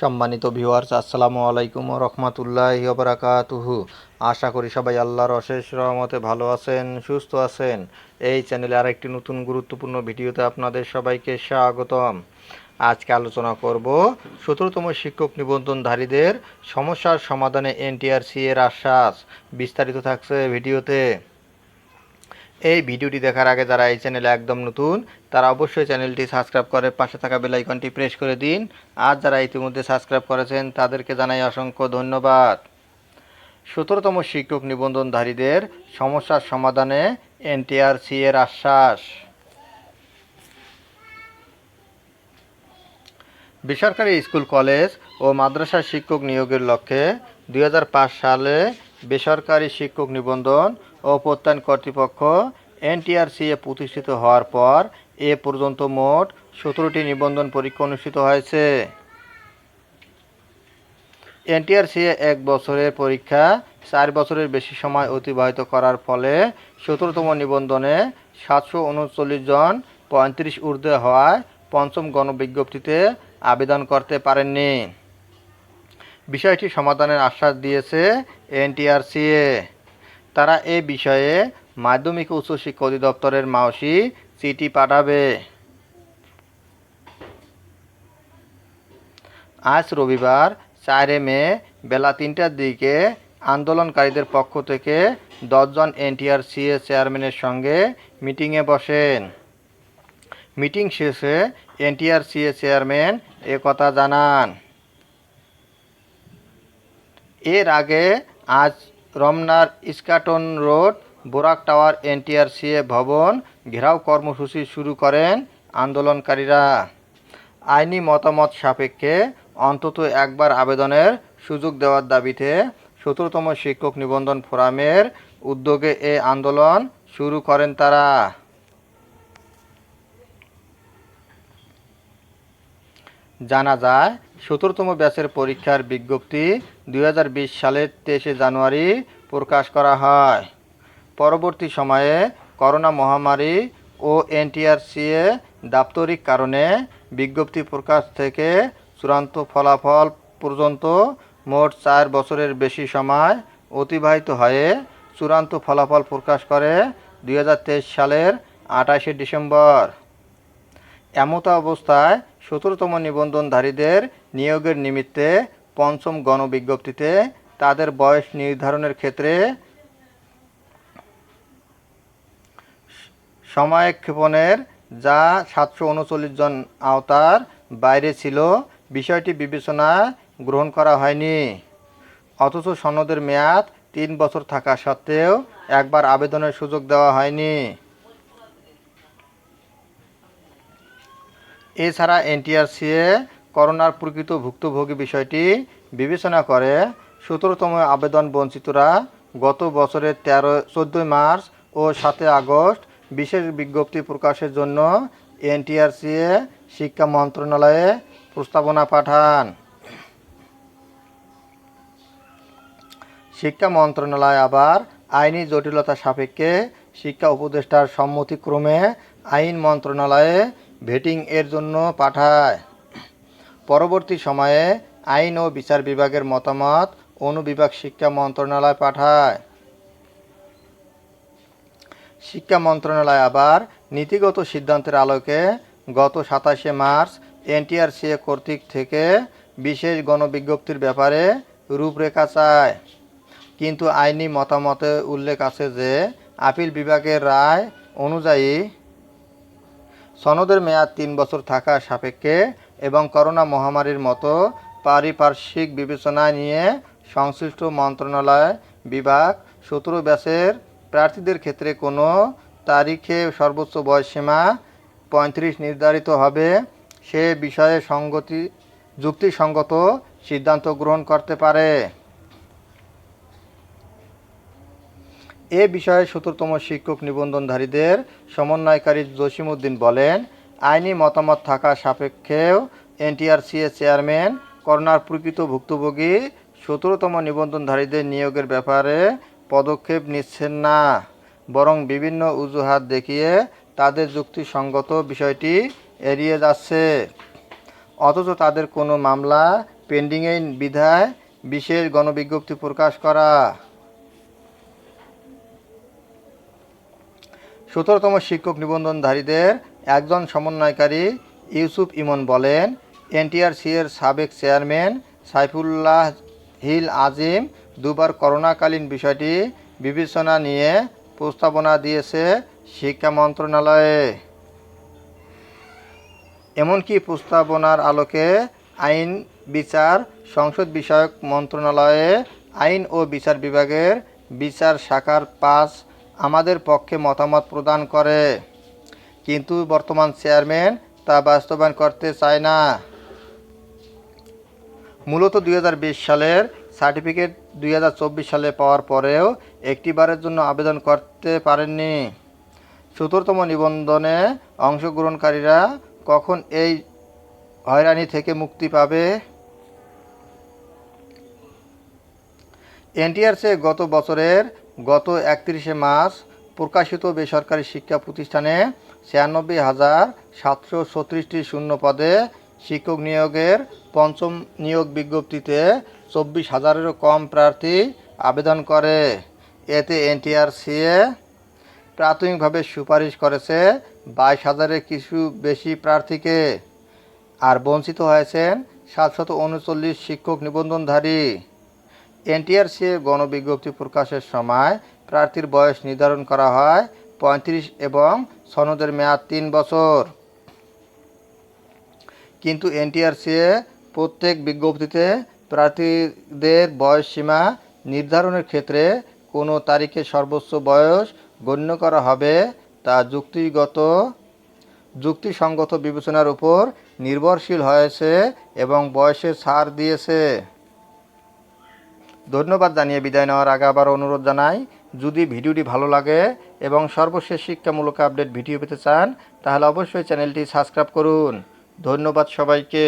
সম্মানিত ভিউয়ার্স আসসালামু আলাইকুম রহমতুল্লাহ বারাকাতুহু। আশা করি সবাই আল্লাহর অশেষ রহমতে ভালো আছেন, সুস্থ আছেন। এই চ্যানেলে আরেকটি নতুন গুরুত্বপূর্ণ ভিডিওতে আপনাদের সবাইকে স্বাগতম। আজকে আলোচনা করব সতেরোতম শিক্ষক নিবন্ধনধারীদের সমস্যার সমাধানে এনটিআরসি এর আশ্বাস। বিস্তারিত থাকছে ভিডিওতে। এই ভিডিওটি দেখার আগে যারা এই চ্যানেলে একদম নতুন, তারা অবশ্যই চ্যানেলটি সাবস্ক্রাইব করে পাশে থাকা বেল আইকনটি প্রেস করে দিন। আর যারা ইতিমধ্যে সাবস্ক্রাইব করেছেন, তাদেরকে জানাই অসংখ্য ধন্যবাদ। সতেরোতম শিক্ষক নিবন্ধনধারীদের সমস্যার সমাধানে এনটিআরসি এর আশ্বাস। বেসরকারি স্কুল, কলেজ ও মাদ্রাসা শিক্ষক নিয়োগের লক্ষ্যে দুই হাজার পাঁচ সালে বেসরকারি শিক্ষক নিবন্ধন ও প্রত্যয়ন কর্তৃপক্ষ এনটিআরসিএ প্রতিষ্ঠিত হওয়ার পর এ পর্যন্ত মোট সতেরোটি নিবন্ধন পরীক্ষা অনুষ্ঠিত হয়েছে এনটিআরসিএ এক বছরের পরীক্ষা, চার বছরের বেশি সময় অতিবাহিত করার ফলে সতেরোতম নিবন্ধনে সাতশো উনচল্লিশ জন পঁয়ত্রিশ ঊর্ধ্বে হওয়ায় পঞ্চম গণবিজ্ঞপ্তিতে আবেদন করতে পারেননি। বিষয়টি সমাধানের আশ্বাস দিয়েছে এনটিআরসিএ তারা এ বিষয়ে মাধ্যমিক ও উচ্চশিক্ষা অধিদপ্তরের মাওসি চিঠি পাঠাবে। আজ রবিবার, চারে মে, বেলা তিনটার দিকে আন্দোলনকারীদের পক্ষ থেকে দশজন এনটিআরসিএ চেয়ারম্যানের সঙ্গে মিটিংয়ে বসেন। মিটিং শেষে এনটিআরসিএ চেয়ারম্যান এ কথা জানান। এর আগে আজ রমনার Eskaton road Borak tower NTRCA ভবন ঘেরাও কর্মসূচি শুরু করেন আন্দোলনকারীরা। আইনি মতামত সাপেক্ষে অন্তত একবার আবেদনের সুযোগ দেওয়ার দাবিতে সতেরোতম শিক্ষক নিবন্ধন ফোরামের উদ্যোগে এ আন্দোলন শুরু করেন তারা। জানা যায়, সতেরোতম ব্যাচের পরীক্ষার বিজ্ঞপ্তি দু হাজার বিশ সালের তেইশে জানুয়ারি প্রকাশ করা হয়। পরবর্তী সময়ে করোনা মহামারী ও এনটিআরসিএ দাপ্তরিক কারণে বিজ্ঞপ্তি প্রকাশ থেকে চূড়ান্ত ফলাফল পর্যন্ত মোট চার বছরের বেশি সময় অতিবাহিত হয়ে চূড়ান্ত ফলাফল প্রকাশ করে দু হাজার তেইশ সালের আঠাশে ডিসেম্বর। এমতা অবস্থায় সতেরোতম নিবন্ধনধারীদের নিয়োগের নিমিত্তে পঞ্চম গণবিজ্ঞপ্তিতে তাদের বয়স নির্ধারণের ক্ষেত্রে সময়ক্ষেপণের যা সাতশো উনচল্লিশ জন আওতার বাইরে ছিল, বিষয়টি বিবেচনায় গ্রহণ করা হয়নি। অথচ সনদের মেয়াদ তিন বছর থাকা সত্ত্বেও একবার আবেদনের সুযোগ দেওয়া হয়নি। এছাড়া এনটিআরসিএ করোনার প্রকৃত ভুক্তভোগী বিষয়টি বিবেচনা করে সতেরোতম আবেদন বঞ্চিতরা গত বছরের তেরো, চোদ্দোই মার্চ ও সাতই আগস্ট বিশেষ বিজ্ঞপ্তি প্রকাশের জন্য এনটিআরসিএ শিক্ষা মন্ত্রণালয়ে প্রস্তাবনা পাঠান। শিক্ষা মন্ত্রণালয় আবার আইনি জটিলতা সাপেক্ষে শিক্ষা উপদেষ্টার সম্মতিক্রমে আইন মন্ত্রণালয়ে ভেটিং এর জন্য পাঠায়। পরবর্তী সময়ে আইন ও বিচার বিভাগের মতামত অনুবিভাগ শিক্ষা মন্ত্রণালয় পাঠায়। শিক্ষা মন্ত্রণালয় আবার নীতিগত সিদ্ধান্তের আলোকে গত সাতাশে মার্চ এনটিআরসিএ কর্তৃক থেকে বিশেষ গণবিজ্ঞপ্তির ব্যাপারে রূপরেখা চায়। কিন্তু আইনি মতামতে উল্লেখ আছে যে, আপিল বিভাগের রায় অনুযায়ী সনদের মেয়াদ তিন বছর থাকা সাপেক্ষে এবং করোনা মহামারীর মতো পারিপার্শ্বিক বিবেচনা নিয়ে সংশ্লিষ্ট মন্ত্রণালয় বিভাগ সতেরো ব্যাচের প্রার্থীদের ক্ষেত্রে কোনো তারিখে সর্বোচ্চ বয়সসীমা পঁয়ত্রিশ নির্ধারিত হবে। সে বিষয়ে সঙ্গতি যুক্তিসঙ্গত সিদ্ধান্ত গ্রহণ করতে পারে। এ বিষয়ে সতেরোতম শিক্ষক নিবন্ধনধারীদের সমন্বয়কারী জসিমউদ্দিন বলেন, আইনি মতামত থাকা সাপেক্ষেও এনটিআরসিএ চেয়ারম্যান করোনার প্রকৃত ভুক্তভোগী সতেরোতম নিবন্ধনধারীদের নিয়োগের ব্যাপারে পদক্ষেপ নিচ্ছেন না, বরং বিভিন্ন অজুহাত দেখিয়ে তাদের যুক্তিসঙ্গত বিষয়টি এড়িয়ে যাচ্ছে। অথচ তাদের কোনো মামলা পেন্ডিংয়ে বিধায় বিশেষ গণবিজ্ঞপ্তি প্রকাশ করা। সতেরোতম শিক্ষক নিবন্ধনধারীদের একজন সমন্বয়কারী ইউসুফ ইমন বলেন এনটিআরসি এর সাবেক চেয়ারম্যান সাইফুল্লাহ হিল আজিম দুবার করোনাকালীন বিষয়টি বিবেচনা নিয়ে প্রস্তাবনা দিয়েছে শিক্ষা মন্ত্রণালয়ে। এমনকি প্রস্তাবনার আলোকে আইন, বিচার, সংসদ বিষয়ক মন্ত্রণালয়ে আইন ও বিচার বিভাগের বিচার শাখার পাঁচ আমাদের পক্ষে মতামত প্রদান করে। কিন্তু বর্তমান চেয়ারম্যান তা বাস্তবায়ন করতে চায় না। মূলত দু হাজার বিশ সালের সার্টিফিকেট দুই হাজার চব্বিশ সালে পাওয়ার পরেও একটিবারের জন্য আবেদন করতে পারেননি। সতেরোতম নিবন্ধনে অংশগ্রহণকারীরা কখন এই হয়রানি থেকে মুক্তি পাবে? এনটিআরসি গত বছরের গত একত্রিশে মার্চ প্রকাশিত বেসরকারি শিক্ষা প্রতিষ্ঠানে ছিয়ানব্বই হাজার সাতশো ছত্রিশটি শূন্য পদে শিক্ষক নিয়োগের পঞ্চম নিয়োগ বিজ্ঞপ্তিতে চব্বিশ হাজারেরও কম প্রার্থী আবেদন করে। এতে এনটিআরসিএ প্রাথমিকভাবে সুপারিশ করেছে বাইশ হাজারের কিছু বেশি প্রার্থীকে। আর বঞ্চিত হয়েছেন সাতশত উনচল্লিশ শিক্ষক নিবন্ধনধারী। এনটিআরসি গণবিজ্ঞপ্তি প্রকাশের সময় প্রার্থীর বয়স নির্ধারণ করা হয় পঁয়ত্রিশ এবং সনদের মেয়াদ তিন বছর। কিন্তু এনটিআরসি প্রত্যেক বিজ্ঞপ্তিতে প্রার্থীদের বয়স সীমা নির্ধারণের ক্ষেত্রে কোনো তারিখে সর্বোচ্চ বয়স গণ্য করা হবে তা যুক্তিগত, যুক্তিসঙ্গত বিবেচনার উপর নির্ভরশীল হয়েছে এবং বয়সে ছাড় দিয়েছে। ধন্যবাদ জানিয়ে বিদায় নেওয়ার আগে আবার অনুরোধ জানাই, যদি ভিডিওটি ভালো লাগে এবং সর্বশেষ শিক্ষামূলক আপডেট ভিডিও পেতে চান, তাহলে অবশ্যই চ্যানেলটি সাবস্ক্রাইব করুন। ধন্যবাদ সবাইকে।